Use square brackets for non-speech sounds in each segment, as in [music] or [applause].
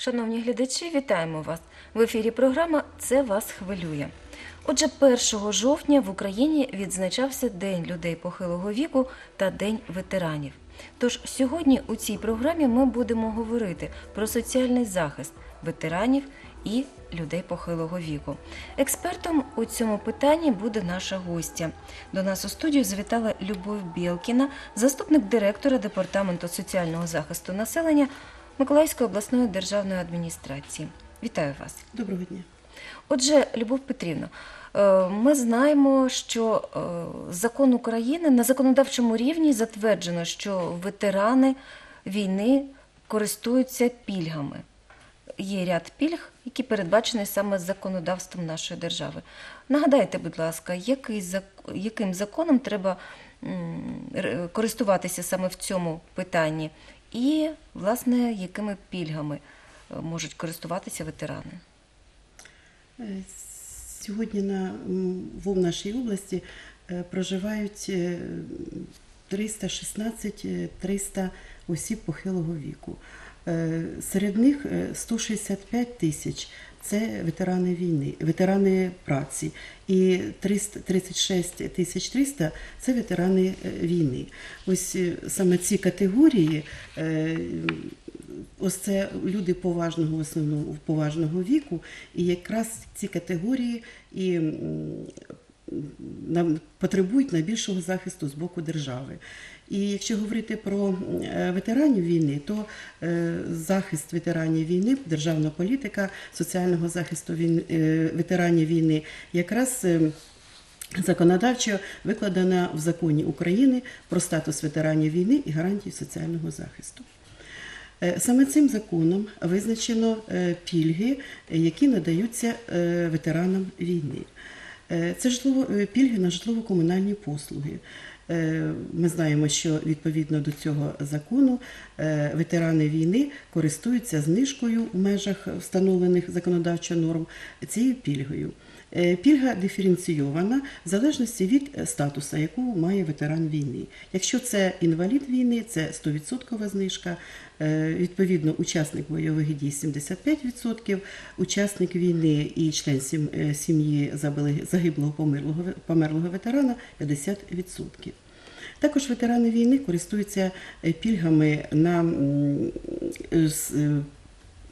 Шановні глядачі, вітаємо вас! В ефірі програма Це вас хвилює. Отже, 1 жовтня в Україні відзначався День людей похилого віку та День ветеранів. Тож сьогодні у цій програмі ми будемо говорити про соціальний захист ветеранів і людей похилого віку. Експертом у цьому питанні буде наша гостя. До нас у студію завітала Любов Білкіна, заступник директора Департаменту соціального захисту населення Миколаївської обласної державної адміністрації. Вітаю вас. Доброго дня. Отже, Любов Петрівна, е, ми знаємо, що е, закон України на законодавчому рівні затверджено, що ветерани війни користуються пільгами. Є ряд пільг, які передбачені саме законодавством нашої держави. Нагадайте, будь ласка, який, яким законом треба користуватися саме в цьому питанні, і, власне, якими пільгами е, можуть користуватися ветерани? Е, Сьогодні на, в нашій області е, проживають е, 316-300 осіб похилого віку. Серед них е, 165 тисяч це ветерани війни, ветерани праці, і 300 36 тисяч 300 – це ветерани е, війни. Ось е, саме ці категорії е, Ось це люди поважного в основному поважного віку, і якраз ці категорії і нам потребують найбільшого захисту з боку держави. І якщо говорити про е, ветеранів війни, то е, захист ветеранів війни, державна політика соціального захисту е, ветеранів війни якраз. Законодавчо викладена в законі України про статус ветеранів війни і гарантії соціального захисту. Саме цим законом визначено пільги, які надаються ветеранам війни. Це житлово, пільги на житлово-комунальні послуги. Е, Ми знаємо, що відповідно до цього закону е, ветерани війни користуються знижкою в межах встановлених законодавчо норм цією пільгою. Е, Пільга диференційована в залежності від е, статусу, яку має ветеран війни. Якщо це інвалід війни, це 100% знижка. Е, Відповідно, учасник бойових дій 75%, учасник війни і член сім- сім'ї загиблого померлого, померлого ветерана 50%. Також ветерани війни користуються пільгами на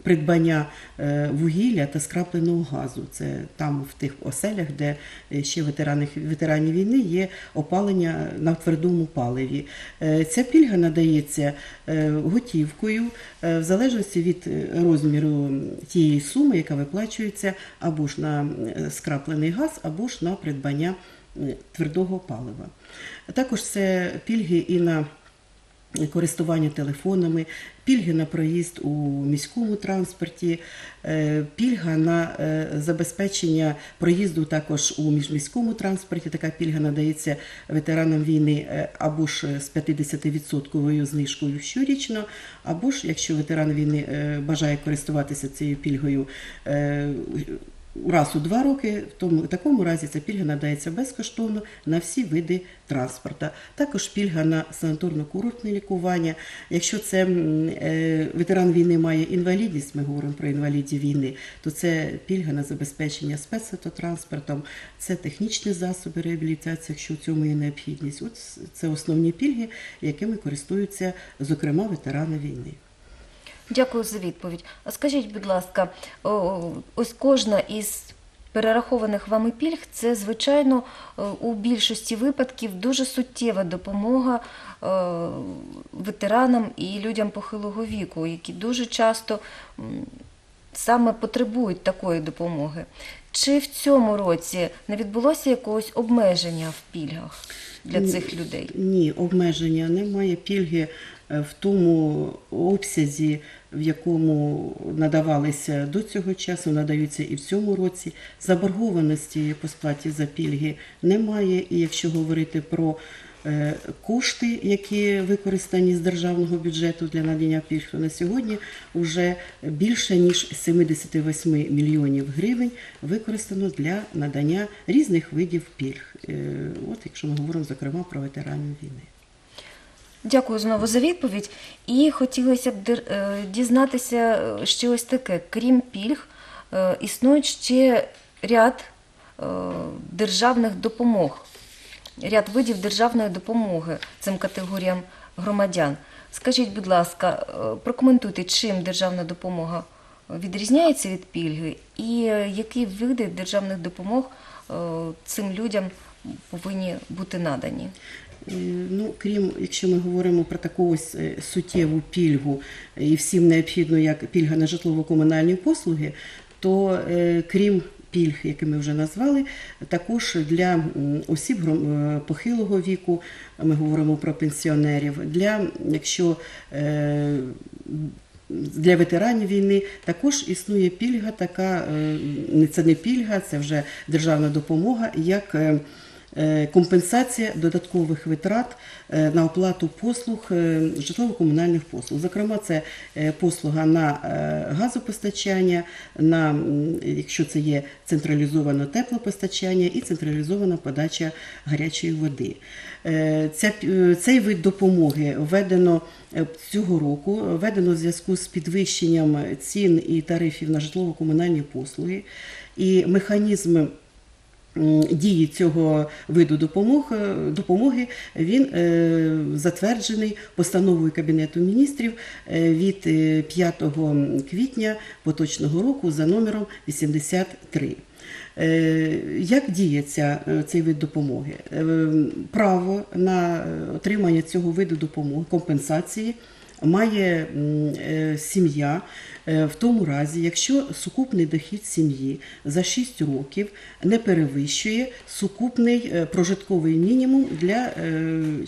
придбання е, вугілля та скрапленого газу. Це там в тих оселях, де е, ще ветерани, ветерані війни є опалення на твердому паливі. Е, Ця пільга надається готівкою в залежності від розміру тієї суми, яка виплачується або ж на скраплений газ, або ж на придбання твердого палива. Також це пільги і на користування телефонами, пільги на проїзд у міському транспорті, е, пільга на е, забезпечення проїзду також у міжміському транспорті. Така пільга надається ветеранам війни е, або ж з 50% знижкою щорічно, або ж якщо ветеран війни бажає користуватися цією пільгою. Раз у два роки, в тому в такому разі ця пільга надається безкоштовно на всі види транспорту. Також пільга на санаторно-курортне лікування. Якщо це е, ветеран війни має інвалідність, ми говоримо про інвалідів війни, то це пільга на забезпечення спецавтотранспортом, це технічні засоби реабілітації, якщо в цьому є необхідність. От це основні пільги, якими користуються, зокрема, ветерани війни. Дякую за відповідь. А скажіть, будь ласка, ось кожна із перерахованих вами пільг це, звичайно, е, у більшості випадків дуже суттєва допомога е, ветеранам і людям похилого віку, які дуже часто саме потребують такої допомоги. Чи в цьому році не відбулося якогось обмеження в пільгах для цих людей? Ні, обмеження немає. Пільги в тому обсязі, в якому надавалися до цього часу, надаються і в цьому році. Заборгованості по сплаті за пільги немає. І якщо говорити про е, кошти, які використані з державного бюджету для надання пільг, то на сьогодні вже більше ніж 78 мільйонів гривень використано для надання різних видів пільг. Е, От якщо ми говоримо зокрема про ветеранів війни. Дякую знову за відповідь. І хотілося б е, дізнатися е, ще ось таке. Крім пільг, е, існують ще ряд державних допомог, ряд видів державної допомоги цим категоріям громадян. Скажіть, будь ласка, прокоментуйте, чим державна допомога відрізняється від пільги, і які види державних допомог цим людям повинні бути надані? Е, Ну, крім, якщо ми говоримо про таку ось е, суттєву пільгу і всім необхідно як пільга на житлово-комунальні послуги, то е, крім пільг, які ми вже назвали, також для осіб е, похилого віку, ми говоримо про пенсіонерів, для якщо е, для ветеранів війни також існує пільга, така е, це не пільга, це вже державна допомога, як е, е, компенсація додаткових витрат е, на оплату послуг е, житлово-комунальних послуг. Зокрема, це е, послуга на е, газопостачання, на якщо це є централізоване теплопостачання і централізована подача гарячої води. Е, е, цей вид допомоги введено е, цього року, введено в зв'язку з підвищенням цін і тарифів на житлово-комунальні послуги. І механізм дії цього виду допомог, е, допомоги він е, затверджений постановою Кабінету міністрів е, від е, 5 квітня поточного року за номером 83. Е, Як діється е, цей вид допомоги? Е, Право на е, отримання цього виду допомоги, компенсації має е, сім'я е, в тому разі, якщо сукупний дохід сім'ї за 6 років не перевищує сукупний е, прожитковий мінімум для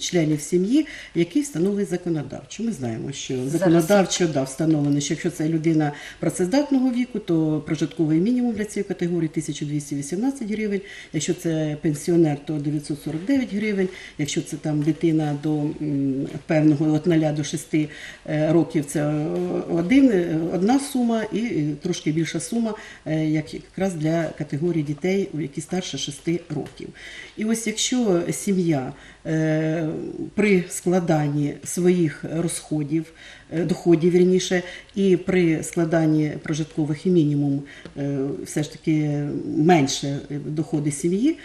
членів сім'ї, який встановить законодавчо. Ми знаємо, що законодавчо да, встановлено, що якщо це людина працездатного віку, то прожитковий мінімум для цієї категорії 1218 гривень. Якщо це пенсіонер, то 949 гривень. Якщо це там дитина до певного від 0 до 6 е, років, це е, один, е, одна сума і е, трошки більша сума, е, як якраз для категорії дітей, які старше 6 років. І ось якщо сім'я е, при складанні своїх розходів, е, доходів вірніше, і при складанні прожиткових мінімум е, все ж таки менше доходи сім'ї, е,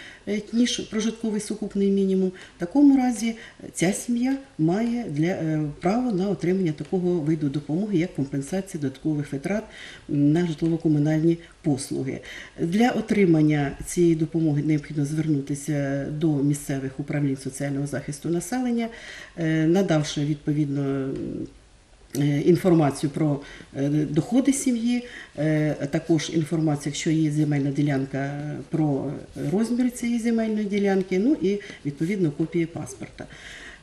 ніж прожитковий сукупний мінімум, в такому разі ця сім'я має для е, право на отримання такого виду допомоги, як компенсація додаткових витрат на житлово-комунальні послуги. Для отримання цієї допомоги необхідно звернутися до місцевих управлінь соціального захисту населення, е, надавши відповідно е, інформацію про е, доходи сім'ї, е, також інформацію, якщо є земельна ділянка, е, про розмір цієї земельної ділянки, ну і відповідно копії паспорта.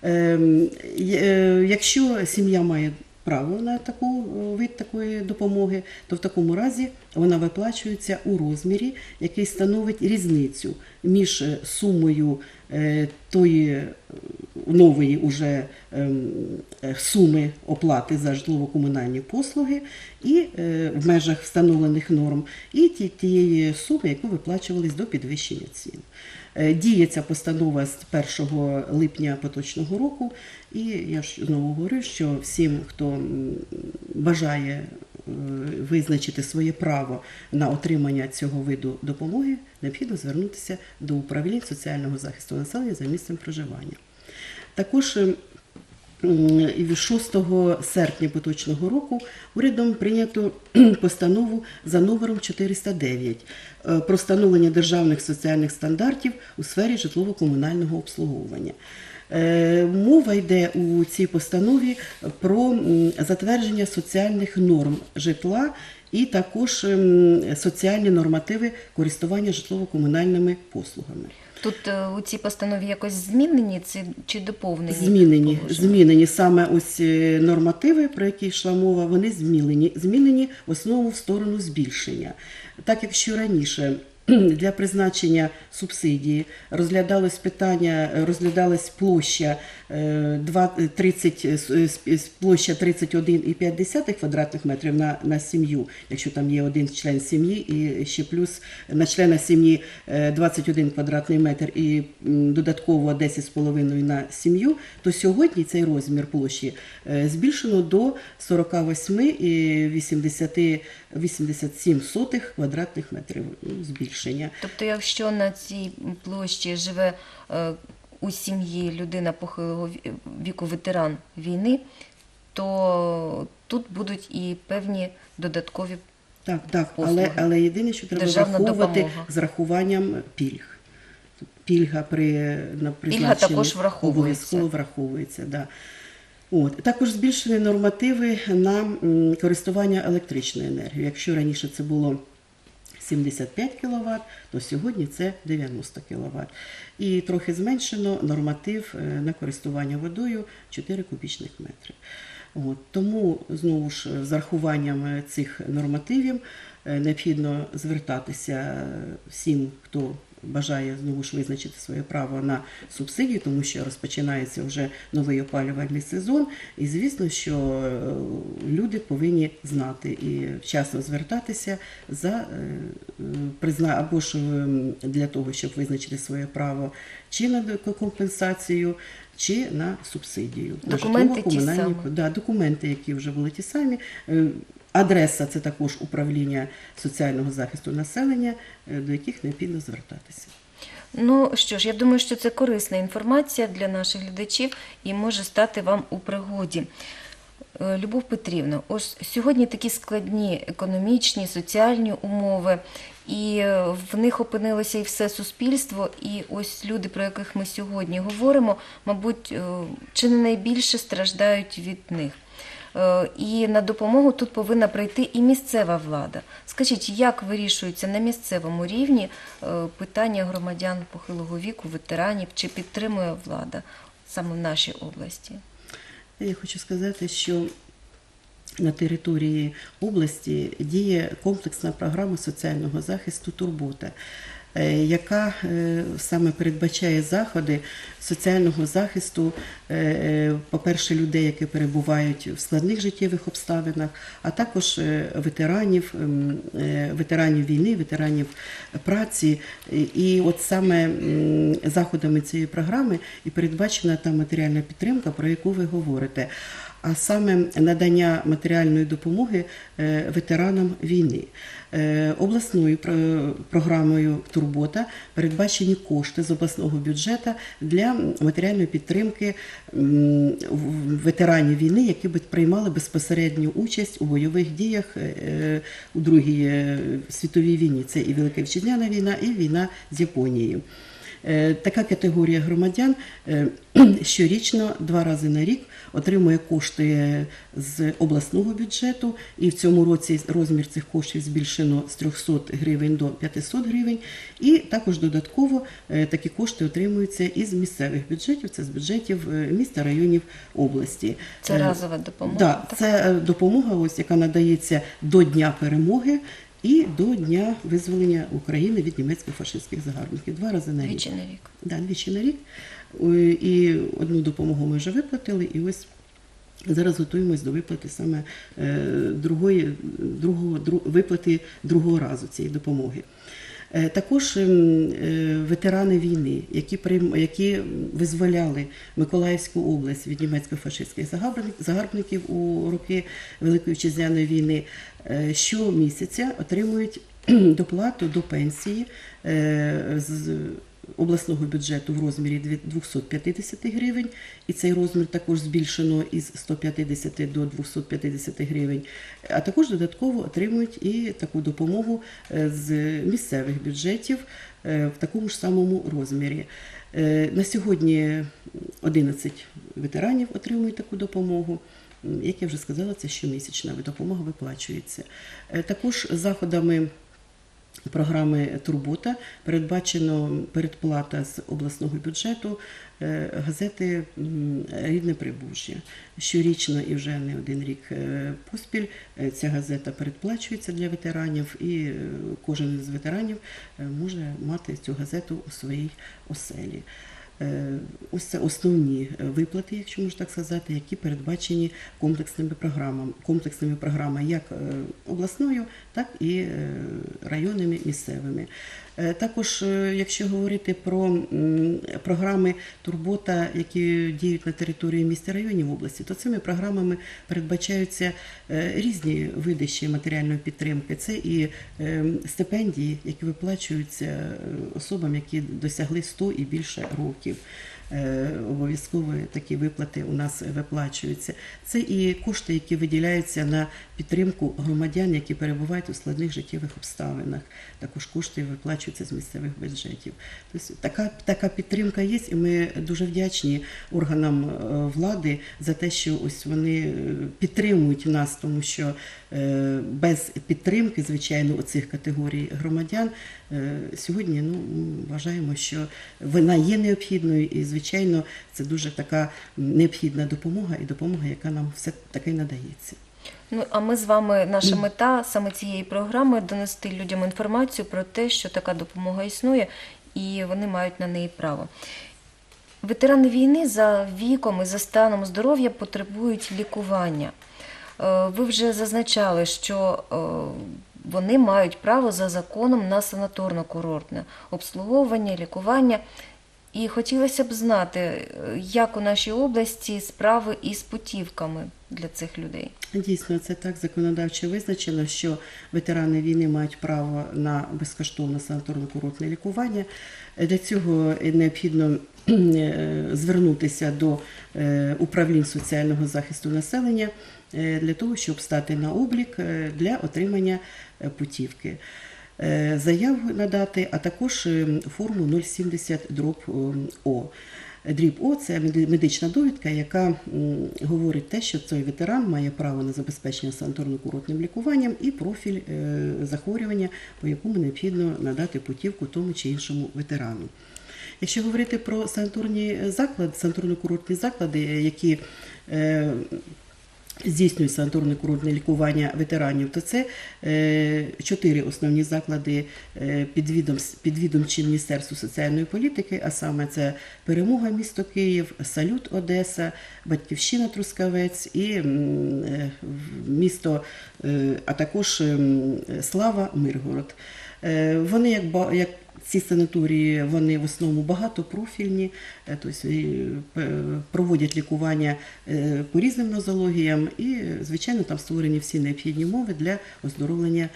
Ем, е, Якщо сім'я має право на таку вид такої допомоги, то в такому разі вона виплачується у розмірі, який становить різницю між е, сумою е, тої е, нової уже ем, суми оплати за житлово-комунальні послуги і в межах встановлених норм, і тієї суми, яку виплачувались до підвищення цін. Е, Діє ця постанова з 1 липня поточного року, і я ж знову говорю, що всім, хто бажає е, визначити своє право на отримання цього виду допомоги, необхідно звернутися до управлінь соціального захисту населення за місцем проживання. Також е, м, і 6 серпня поточного року урядом прийнято [clears throat] постанову за номером 409 е, про встановлення державних соціальних стандартів у сфері житлово-комунального обслуговування. Е, Мова йде у цій постанові про затвердження соціальних норм житла і також соціальні нормативи користування житлово-комунальними послугами. Тут е, у цій постанові якось змінені ці чи доповнені? Змінені, змінені саме ось е, нормативи, про які йшла мова, вони змінені, змінені в основному в сторону збільшення. Так якщо раніше [clears throat] Для призначення субсидії. Розглядалось питання, розглядалась площа е, два- е, 30, е, е, с- площа 31,5 квадратних метрів на, на сім'ю, якщо там є один член сім'ї, і ще плюс на члена сім'ї е, 21 квадратний метр і додатково 10,5 на сім'ю, то сьогодні цей розмір площі е, збільшено до 48,87 сотих квадратних метрів ну, збільшення. Тобто, якщо на цій площі живе е, у сім'ї людина похилого віку ветеран війни, то тут будуть і певні додаткові Так, так, послуги. але, але єдине, що треба Державна враховувати допомога. з рахуванням пільг. Пільга при на призначенні також враховується. обов'язково враховується. Да. От. Також збільшені нормативи на користування електричною енергією. Якщо раніше це було 75 кВт, то сьогодні це 90 кВт. І трохи зменшено норматив е, на користування водою 4 кубічних метри. От, тому знову ж з рахуванням цих нормативів е, необхідно звертатися всім, хто бажає знову ж визначити своє право на субсидію, тому що розпочинається вже новий опалювальний сезон. І звісно, що е, люди повинні знати і вчасно звертатися за е, е, призна або ж е, для того, щоб визначити своє право чи на компенсацію, чи на субсидію. На житлово-комунальні самі. Да, документи, які вже були ті самі. Адреса це також управління соціального захисту населення, е, до яких необхідно звертатися. Ну що ж, я думаю, що це корисна інформація для наших глядачів і може стати вам у пригоді. Е, Любов Петрівна, ось сьогодні такі складні економічні, соціальні умови, і е, в них опинилося і все суспільство. І ось люди, про яких ми сьогодні говоримо, мабуть, чи не найбільше страждають від них. Е, І на допомогу тут повинна прийти і місцева влада. Скажіть, як вирішується на місцевому рівні е, питання громадян похилого віку, ветеранів, чи підтримує влада саме в нашій області? Я хочу сказати, що на території області діє комплексна програма соціального захисту Турбота, яка е, саме передбачає заходи соціального захисту, е, е, по-перше, людей, які перебувають в складних життєвих обставинах, а також е, ветеранів, ем, е, ветеранів війни, ветеранів праці. І от саме заходами цієї програми і передбачена та матеріальна підтримка, про яку ви говорите. А саме надання матеріальної допомоги е, ветеранам війни. Е, Обласною про- програмою Турбота передбачені кошти з обласного бюджету для матеріальної підтримки ветеранів війни, які б приймали безпосередню участь у бойових діях е, у Другій світовій війні. Це і Велика Вітчизняна війна, і війна з Японією. Е, Така категорія громадян е, [clears throat] щорічно два рази на рік отримує кошти з обласного бюджету, і в цьому році розмір цих коштів збільшено з 300 гривень до 500 гривень. І також додатково е, такі кошти отримуються із місцевих бюджетів, це з бюджетів е, міста, районів області. Це разова допомога. Да, так? це допомога, ось яка надається до Дня перемоги і до Дня визволення України від німецьких фашистських загарбників. Два рази на рік. Двічі на рік. Да, двічі на рік. І одну допомогу ми вже виплатили, і ось зараз готуємось до виплати саме е, другої, другого, дру- виплати другого разу цієї допомоги. Е, Також ем, е, ветерани війни, які які визволяли Миколаївську область від німецько-фашистських загарбник- загарбників у роки Великої Вітчизняної війни, е, щомісяця отримують [clears throat] доплату до пенсії з обласного бюджету в розмірі 250 гривень, і цей розмір також збільшено із 150 до 250 гривень. А також додатково отримують і таку допомогу е, з місцевих бюджетів е, в такому ж самому розмірі. Е, На сьогодні 11 ветеранів отримують таку допомогу. Як я вже сказала, це щомісячна допомога виплачується. Також заходами програми Турбота передбачено передплата з обласного бюджету е, газети Рідне Прибужжя. Щорічно і вже не один рік е, поспіль е, ця газета передплачується для ветеранів, і кожен з ветеранів може мати цю газету у своїй оселі. Ось це основні е, виплати, якщо можна так сказати, які передбачені комплексними програмами, комплексними програмами як е, обласною, так і е, районними місцевими. Е, Також, е, якщо говорити про програми Турбота, які діють на території міста районів області, то цими програмами передбачаються е, різні види ще матеріальної підтримки. Це і стипендії, які виплачуються особам, які досягли 100 і більше років. Е, Обов'язково такі виплати у нас виплачуються. Це і кошти, які виділяються на підтримку громадян, які перебувають у складних життєвих обставинах. Також кошти виплачуються з місцевих бюджетів. Тобто така, така підтримка є, і ми дуже вдячні органам е, влади за те, що ось вони е, підтримують нас, тому що без підтримки, звичайно, оцих категорій громадян сьогодні ну, вважаємо, що вона є необхідною, і звичайно, це дуже така необхідна допомога і допомога, яка нам все таки надається. Ну а ми з вами, наша мета саме цієї програми донести людям інформацію про те, що така допомога існує, і вони мають на неї право. Ветерани війни за віком і за станом здоров'я потребують лікування. Е, Ви вже зазначали, що е, вони мають право за законом на санаторно-курортне обслуговування, лікування. І хотілося б знати, е, як у нашій області справи із путівками для цих людей. Дійсно, це так законодавчо визначено, що ветерани війни мають право на безкоштовне санаторно-курортне лікування. Для цього необхідно е, звернутися до е, управлінь соціального захисту населення для того, щоб стати на облік для отримання путівки. Е, Заяву надати, а також е, форму 070 дроб е, О. Дріб О це медична довідка, яка говорить те, що цей ветеран має право на забезпечення санаторно-курортним лікуванням і профіль захворювання, по якому необхідно надати путівку тому чи іншому ветерану. Якщо говорити про санаторні заклади, санаторно-курортні заклади, які е, здійснюють санаторно-курортне лікування ветеранів, то це чотири основні заклади е, підвідомчі Міністерству соціальної політики, а саме це Перемога місто Київ, Салют Одеса, Батьківщина Трускавець і е, місто, е, а також Слава Миргород. Вони як як ці санаторії вони в основному багатопрофільні, е, тобто е, проводять лікування е, по різним нозологіям, і, звичайно, там створені всі необхідні умови для оздоровлення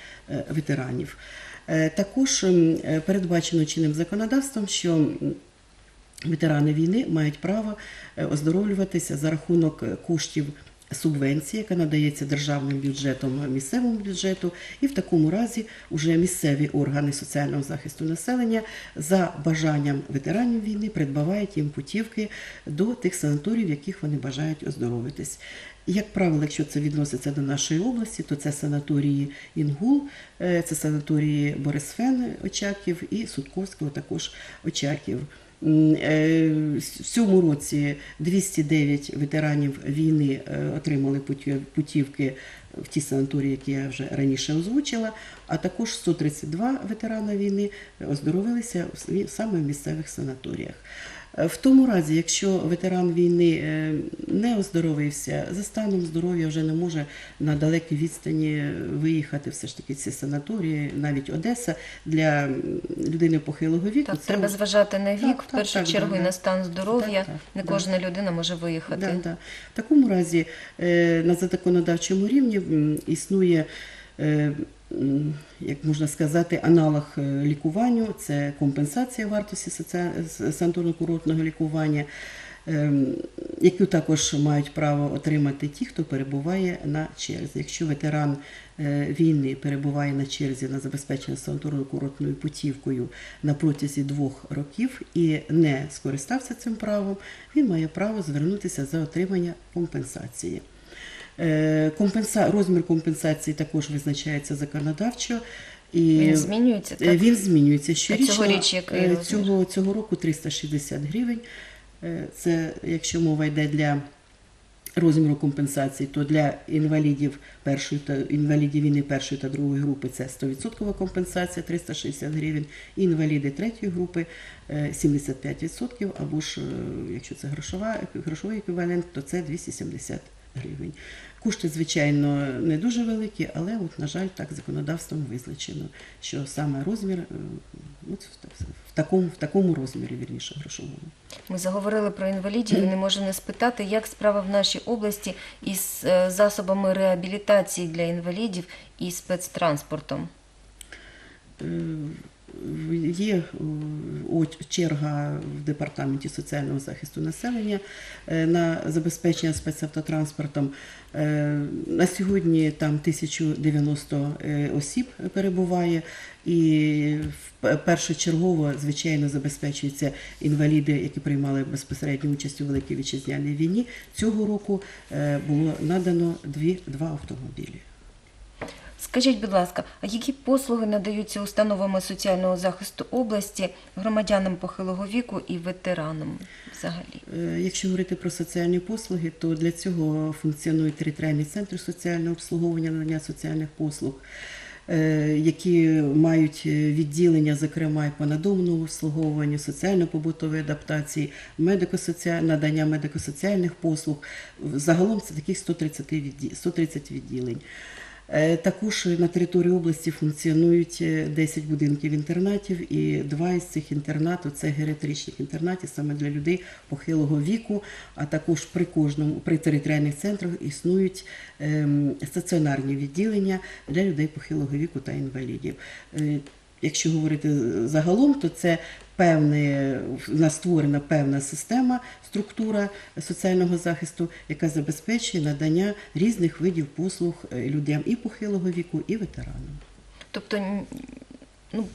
ветеранів. Також передбачено чинним законодавством, що ветерани війни мають право оздоровлюватися за рахунок коштів субвенції, яка надається державним бюджетом місцевому бюджету, і в такому разі уже місцеві органи соціального захисту населення за бажанням ветеранів війни придбавають їм путівки до тих санаторіїв, в яких вони бажають оздоровитись. Як правило, якщо це відноситься до нашої області, то це санаторії Інгул, е, це санаторії Борисфен Очаків і Судковського також Очаків. Е, В цьому році 209 ветеранів війни е, отримали путівки в ті санаторії, які я вже раніше озвучила, а також 132 ветерана війни оздоровилися саме в місцевих санаторіях. Е, В тому разі, якщо ветеран війни е, не оздоровився, за станом здоров'я вже не може на далекій відстані виїхати, все ж таки ці санаторії, навіть Одеса для людини похилого віку. Так, це треба зважати на вік, Так, в першу так, чергу да, і на стан здоров'я. Так, так, Не кожна людина може виїхати. Да, да. В такому разі е, на законодавчому рівні існує, як можна сказати, аналог е, лікуванню, це компенсація вартості санаторно-курортного лікування, ем, яку також мають право отримати ті, хто перебуває на черзі. Якщо ветеран е, війни перебуває на черзі на забезпечення санаторно-курортною путівкою на протязі двох років і не скористався цим правом, він має право звернутися за отримання компенсації. Е, Компенса... Розмір компенсації також визначається законодавчо. І Він змінюється, Е, так? Він змінюється щорічно. цьогоріч який Е. Цього, цього року 360 гривень. Це якщо мова йде для розміру компенсації, то для інвалідів першої та інвалідів війни першої та другої групи це 100% компенсація 360 гривень. Інваліди третьої групи е, 75%, або ж якщо це грошова, грошовий еквівалент, то це 270 гривень. Кошти, звичайно, не дуже великі, але от, на жаль, так законодавством визначено, що саме розмір е, от, в, такому, в такому розмірі, вірніше, грошовому. Ми заговорили про інвалідів і не можемо не спитати, як справа в нашій області із е, засобами реабілітації для інвалідів і спецтранспортом. Є е, черга в департаменті соціального захисту населення е, на забезпечення спецавтотранспортом. Е, На сьогодні там 1090 е, осіб перебуває, і першочергово, звичайно, забезпечуються інваліди, які приймали безпосередню участь у Великій Вітчизняній війні. Цього року було надано дві, два автомобілі. Скажіть, будь ласка, а які послуги надаються установами соціального захисту області громадянам похилого віку і ветеранам взагалі? Е, Якщо говорити про соціальні послуги, то для цього функціонують територіальні центри соціального обслуговування, надання соціальних послуг, е, які мають е, відділення, зокрема, і по надомному соціально-побутової адаптації, медико-соціаль... надання медико-соціальних послуг. Загалом це таких 130 відді- 130 відділень. Е, Також на території області функціонують е, 10 будинків інтернатів, і два із цих інтернатів це геріатричні інтернати, саме для людей похилого віку. А також при кожному при територіальних центрах існують ем, стаціонарні відділення для людей похилого віку та інвалідів. Якщо говорити загалом, то це певне, в нас створена певна система, структура соціального захисту, яка забезпечує надання різних видів послуг е, людям і похилого віку, і ветеранам. Тобто, ну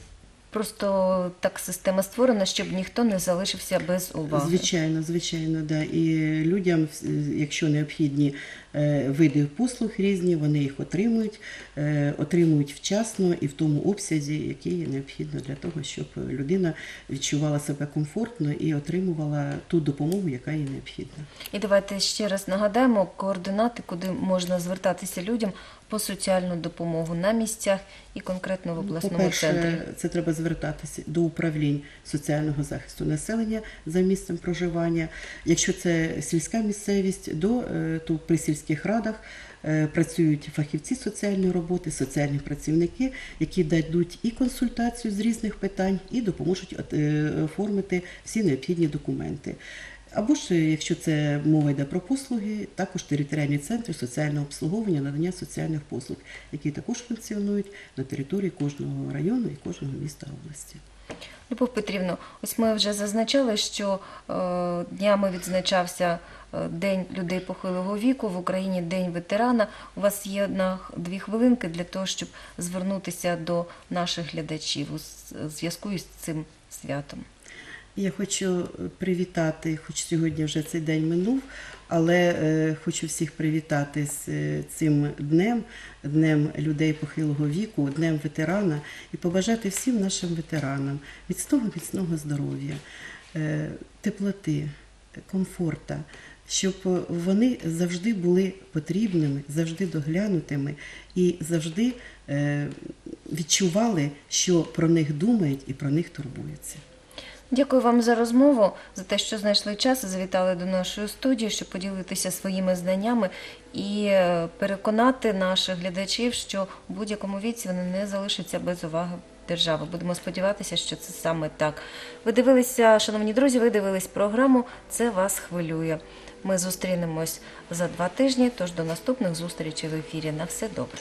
просто так система створена, щоб ніхто не залишився без уваги. Звичайно, звичайно, да. І людям, е, якщо необхідні е, види послуг різні, вони їх отримують, е, отримують вчасно і в тому обсязі, який необхідно для того, щоб людина відчувала себе комфортно і отримувала ту допомогу, яка їй необхідна. І давайте ще раз нагадаємо координати, куди можна звертатися людям по соціальну допомогу на місцях і конкретно в обласному По-перше, центрі. це треба звертатися до управлінь соціального захисту населення за місцем проживання. Якщо це сільська місцевість, до е, то при сільських радах е, працюють фахівці соціальної роботи, соціальні працівники, які дадуть і консультацію з різних питань, і допоможуть е, оформити всі необхідні документи. Або ж, якщо це мова йде про послуги, також територіальні центри соціального обслуговування, надання соціальних послуг, які також функціонують на території кожного району і кожного міста області. Любов Петрівно, ось ми вже зазначали, що е, днями відзначався е, День людей похилого віку в Україні День ветерана. У вас є одна дві хвилинки для того, щоб звернутися до наших глядачів у зв'язку із цим святом. Я хочу привітати, хоч сьогодні вже цей день минув, але е, хочу всіх привітати з е, цим днем, днем людей похилого віку, днем ветерана і побажати всім нашим ветеранам міцного міцного здоров'я, е, теплоти, комфорта, щоб вони завжди були потрібними, завжди доглянутими і завжди відчували, що про них думають і про них турбуються. Дякую вам за розмову, за те, що знайшли час і завітали до нашої студії, щоб поділитися своїми знаннями і е, переконати наших глядачів, що у будь-якому віці вони не залишаться без уваги держави. Будемо сподіватися, що це саме так. Ви дивилися, шановні друзі, ви дивились програму Це вас хвилює. Ми зустрінемось за два тижні. Тож до наступних зустрічей в ефірі. На все добре.